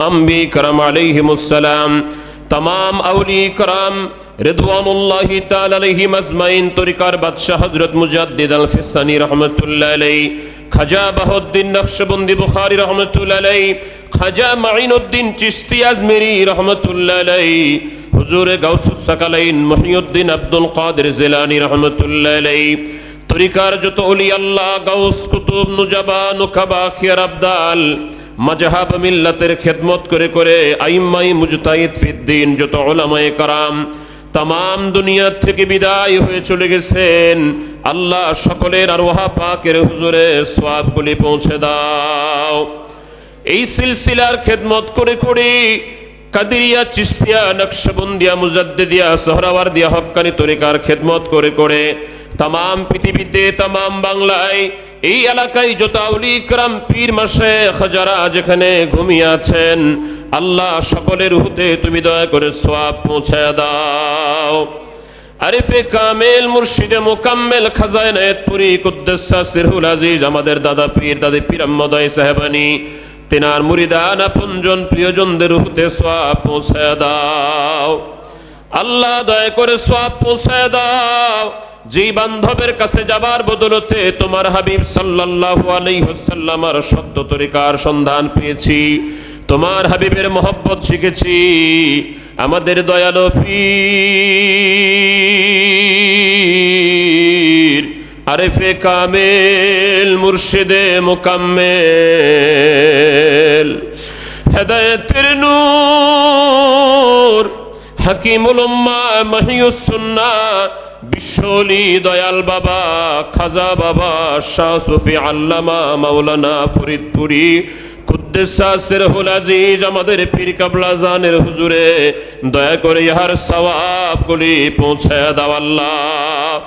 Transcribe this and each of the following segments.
আম্বি করম আলাইহিমুসসালাম तमाम अवली करम रिदवानुल्लाहि ताला अलैहिम अजमाइन तरीकार बादशाह हजरत मुजद्दिद अल फिसानी रहमतुल्लाह अलैहि খাজা বাহুদ্দিন নকশবন্দি বুখারী রহমতুল্লাহ আলাই খাজা মাইনুদ্দিন চিস্তি আজমেরি রহমতুল্লাহ আলাই হুজুরে গাউসুস সাকালাইন মহিউদ্দিন আব্দুল কাদের জিলানী রহমতুল্লাহ আলাই তরিকার যত অলি আল্লাহ গাউস কুতুব নুজাবা নুকাবা খিয়ার আবদাল মাজহাব মিল্লাতের খেদমত করে করে আইম্মাই মুজতাহিদ ফিদ্দিন, যত ওলামায়ে কারাম তাম দুনিয়ার থেকে বিদায় হয়ে চলে গেছেন। আল্লাহ সকলের আর ওহা পাকের হুজুরে সোয়াবগুলি পৌঁছে দাও। এই সিলসিলার খেদমত করে করে কাদিরিয়া, চিস্তিয়া, নকশবন্দিয়া, মুজাদ্দিদিয়া সোহরাওয়ার দিয়া হক্কানি তরিকার খেদমত করে করে তাম পৃথিবীতে তাম বাংলায় এই এলাকায় যত আউলি ইকরাম পীর মাসে যারা যেখানে ঘুমিয়ে আছেন, আল্লাহ সকলের হুতে তুমি দয়া করে সোয়াব পৌঁছে দাও। আরিফে কামেল, মুর্শিদে মোকাম্মেল খাজায়নায়ত পুরি কুদ্দুসা সিরহুল আজিজ, আমাদের দাদা পীর, দাদি পীর আম্মদাই সাহেবানি, তেনার মুরিদান আপনজন প্রিয়জনদের হুতে সোয়াব পৌঁছে দাও। আল্লাহ দয়া করে সোয়াব পৌঁছে দাও। যেই বান্ধবের কাছে যাবার বদলতে তোমার হাবিব সাল্লাল্লাহু আলাইহি ওয়াসাল্লামের সত্য তরিকার সন্ধান পেয়েছি, তোমার হাবিবের মহব্বত শিখেছি, আমাদের দয়ালো পীর আরেফে কামেল, মুর্শিদে মোকাম্মেল, হেদায়েতের নূর, হাকিমুল উম্মা, মহিউস সুন্নাহ বিশ্বলি দয়াল বাবা, খাজা বাবা, শাহ সুফি আল্লামা মাওলানা ফরিদপুরি আমাদের হুজুরে, দয়া করে ইহার সওয়াবগুলি পৌঁছে দাও আল্লাহ।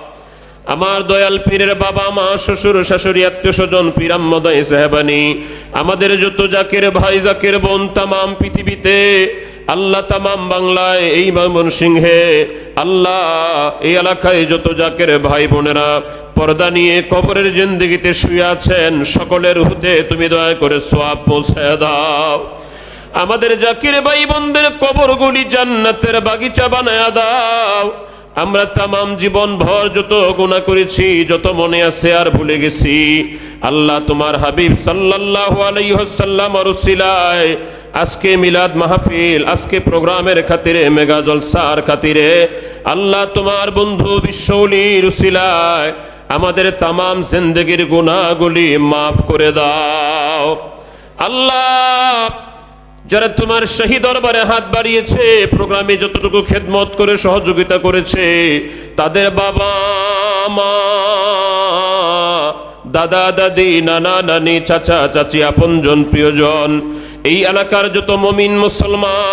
আমার দয়াল পীরের বাবা, মা, শ্বশুর, শাশুড়ি, আত্মীয় স্বজন পীরাম্মদয় সাহেবানি, আমাদের যত জাকের ভাই, জাকের বোন, তামাম পৃথিবীতে আল্লাহ তামাম বাংলায় এই বামন সিংহে আল্লাহ এই এলাকায় যত জাকের ভাই বোনেরা পর্দা নিয়ে কবরের জিন্দিগিতে শুয়ে আছেন, সকলের হুতে তুমি দয়া করে সোয়াব পৌঁছে দাও। আমাদের জাকির ভাই বোনদের কবরগুলি জান্নাতের বাগিচা বানায় দাও। আমরা তামাম জীবন ভর যত গুণা করেছি, যত মনে আছে আর ভুলে গেছি। আল্লাহ তোমার হাবিব সাল্লাল্লাহু আলাইহি ওয়াসাল্লাম রসিলায় আজকে মিলাদ মাহফিল, আজকে প্রোগ্রামের খাতিরে মেগা জলসার খাতিরে। আল্লাহ তোমার বন্ধু বিশ্বলি রুসিলায় আমাদের তামাম জিন্দগির গুণাগুলি মাফ করে দাও। আল্লাহ, যারা তোমার শাহী দরবারে হাত বাড়িয়েছে, প্রোগ্রামে যতটুকু খেদমত করে, সহযোগিতা করেছে, তাদের বাবা, মা, দাদা, দাদি, নানা, নানি, চাচা, চাচি, আপনজন, প্রিয়জন এই এলাকার যত মমিন মুসলমান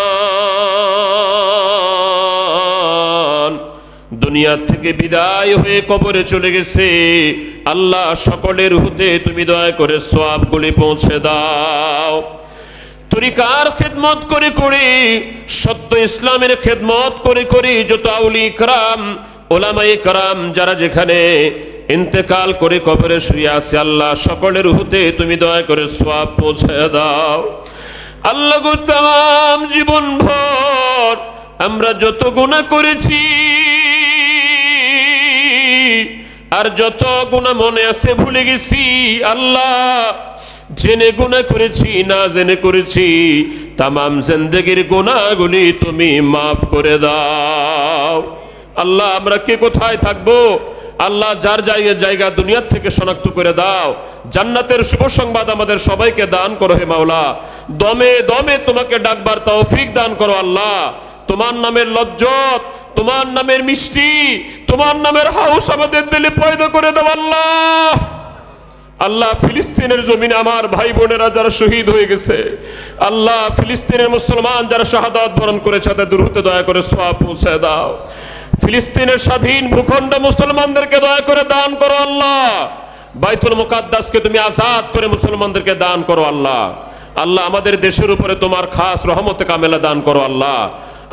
দুনিয়া থেকে বিদায় হয়ে কবরে চলে গেছে, আল্লাহ সকলের হুতে তুমি দয়া করে সোয়াবগুলি পৌঁছে দাও। তরিকার খেদমত করে করে, সত্য ইসলামের খেদমত করে করে যত আউলি কারাম ওলামাই কারাম যারা যেখানে ইন্তেকাল করে কবরে শুয়ে আছে, আল্লাহ সকলের হুতে তুমি দয়া করে সোয়াব পৌঁছে দাও। আল্লাহ তাম জীবন ভর, আমরা যত গুণা করেছি, আর যত গুণা মনে আছে ভুলে গেছি, আল্লাহ জেনে গুণা করেছি, না জেনে করেছি, তামাম জিন্দগির গুণাগুলি তুমি মাফ করে দাও। আল্লাহ, আমরা কে কোথায় থাকব? আল্লাহ যার জায়গা জায়গা দুনিয়ার থেকে শনাক্ত করে দাও। জান্নাতের শুভ সংবাদ আমাদের সবাইকে দান করো হে মাওলা। দমে দমে তোমাকে ডাকবার তৌফিক দান করো আল্লাহ। তোমার নামের লজ্জত, তোমার নামের মিষ্টি, তোমার নামের হাউস আমাদের দিলে পয়দা করে দাও আল্লাহ। আল্লাহ ফিলিস্তিনের জমিনে আমার ভাই বোনেরা যারা শহীদ হয়ে গেছে, আল্লাহ ফিলিস্তিনের মুসলমান যারা শাহাদাত বরণ করেছে, তাদের দুর্হতে দয়া করে সোয়া পৌঁছে দাও। ফিলিস্তিনের স্বাধীন ভূখণ্ড মুসলমানদেরকে দয়া করে দান করো আল্লাহ। বাইতুল মুকাদ্দাসকে তুমি আজাদ করে মুসলমানদেরকে দান করো আল্লাহ। আল্লাহ, আমাদের দেশের উপরে তোমার খাস রহমতে কামেলা দান করো আল্লাহ।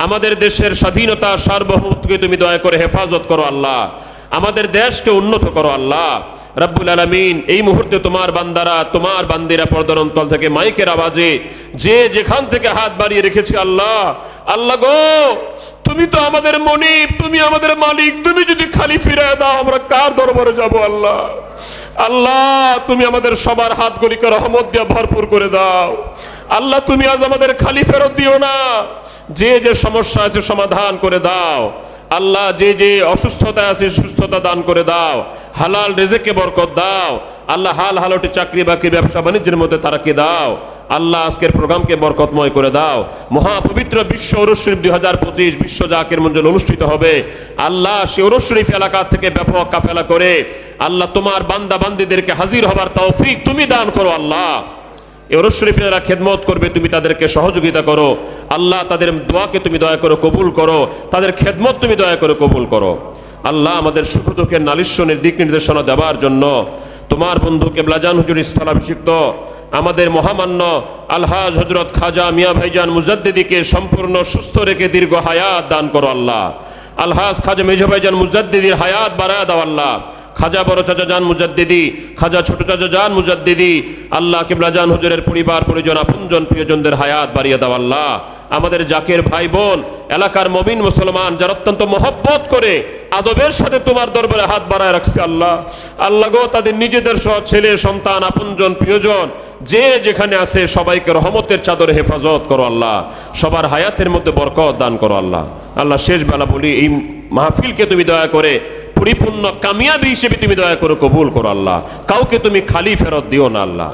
আমাদের দেশের স্বাধীনতা সার্বভৌমত্বকে তুমি দয়া করে হেফাজত করো আল্লাহ। আমাদের দেশকে উন্নত করো আল্লাহ। রব্বুল আলমিন, এই মুহূর্তে তোমার বান্দারা, তোমার বান্দিরা পর্দার অন্তল থেকে মাইকের আওয়াজে যে যেখান থেকে হাত বাড়িয়ে রেখেছে আল্লাহ আল্লাহ গো তুমি তো আমাদের মনিব, তুমি আমাদের মালিক, তুমি যদি খালি ফিরে দাও, আমরা কার দরবারে যাব আল্লাহ? আল্লাহ, তুমি আমাদের সবার হাত হাতগুলিকে রহমত দিয়ে ভরপুর করে দাও। আল্লাহ, তুমি আজ আমাদের খালি ফেরত দিও না। যে যে সমস্যা আছে সমাধান করে দাও। আল্লাহ, যে যে অসুস্থতা আছে সুস্থতা দান করে দাও। হালাল রেজেকে বরকত দাও। আল্লাহ হাল হালটি চাকরি বাকরি ব্যবসা বাণিজ্যের মধ্যে তারাকে দাও। আল্লাহ আজকের প্রোগ্রামকে বরকতময় করে দাও। মহাপবিত্র বিশ্ব শরীফ দুই হাজার পঁচিশ বিশ্ব জাকের মঞ্জল অনুষ্ঠিত হবে। আল্লাহ সে শরীফ এলাকা থেকে ব্যাপক কাফেলা করে। আল্লাহ তোমার বান্দা বান্দিদেরকে হাজির হবার তৌফিক তুমি দান করো আল্লাহ। শরীফে যারা খেদমত করবে, তুমি তাদেরকে সহযোগিতা করো। আল্লাহ তাদের দোয়াকে তুমি দয়া করে কবুল করো। তাদের খেদমত তুমি দয়া করে কবুল করো। আল্লাহ আমাদের সুখ দুঃখের নালিশ্যনের দিক নির্দেশনা দেওয়ার জন্য তোমার বন্ধু কেবলাজান হুজুর স্থলাভিষিক্ত, আমাদের মহামান্য আলহাজ হজরত খাজা মিয়া ভাইজান মুজাদ্দিদিকে সম্পূর্ণ সুস্থ রেখে দীর্ঘ হায়াত দান করো আল্লাহ। আলহাজ খাজা মেজা ভাইজান মুজাদ্দিদির হায়াত বাড়ায় দাও আল্লাহ। খাজা বড় চাচা জান মুজাদ্দিদি, খাজা ছোট চাচা জান মুজাদ্দিদি, আল্লাহ কিবলা জান হুজুরের পরিবার, পরিজন, আপনজন, প্রিয়জনদের হায়াত বাড়িয়ে দাও আল্লাহ। আমাদের জাকের ভাই বোন এলাকার মবিন মুসলমান যারা অত্যন্ত মহব্বত করে আদবের সাথে তোমার দরবারে হাত বাড়ায় রাখছে আল্লাহ। আল্লাহ গো, তাদের নিজেদের সহ ছেলে, সন্তান, আপনজন, প্রিয়জন, যে যেখানে আছে সবাইকে রহমতের চাদরে হেফাজত করো আল্লাহ। সবার হায়াতের মধ্যে বরকত দান করো আল্লাহ। আল্লাহ, শেষ বেলা বলি, এই মাহফিলকে তুমি দয়া করে, পরিপূর্ণ কামিয়াবি হিসেবে তুমি দয়া করে কবুল করো আল্লাহ। কাউকে তুমি খালি ফেরত দিও না আল্লাহ।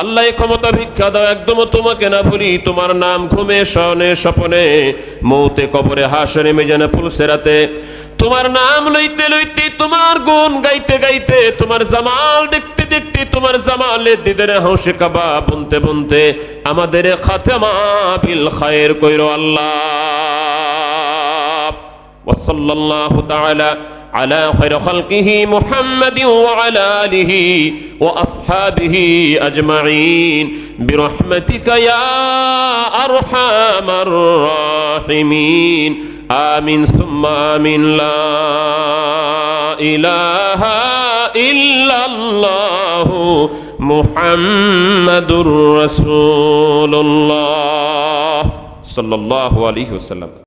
আল্লাহ ক্ষমতা ভিক্ষা দাও একদম তোমাকে না ভুলি, তোমার নাম ঘুমে স্বনে স্বপনে, মৌতে, কবরে হাসনে মেজানে পুলসেরাতে তোমার নাম লইতে লইতে, তোমার গুণ গাইতে গাইতে, তোমার জামাল দেখতে দেখতে, তোমার জামালে দিদের হাসে কাবা বুনতে বুনতে, আমাদের খাতেমা বিল খায়ের কইর আল্লাহ। ওসল্লাহ তাআলা على خير خلقه محمد وعلى آله وأصحابه أجمعين. برحمتك يا أرحم الراحمين. آمين. ثم آمين. لا إله إلا الله محمد رسول الله. صلى الله عليه وسلم.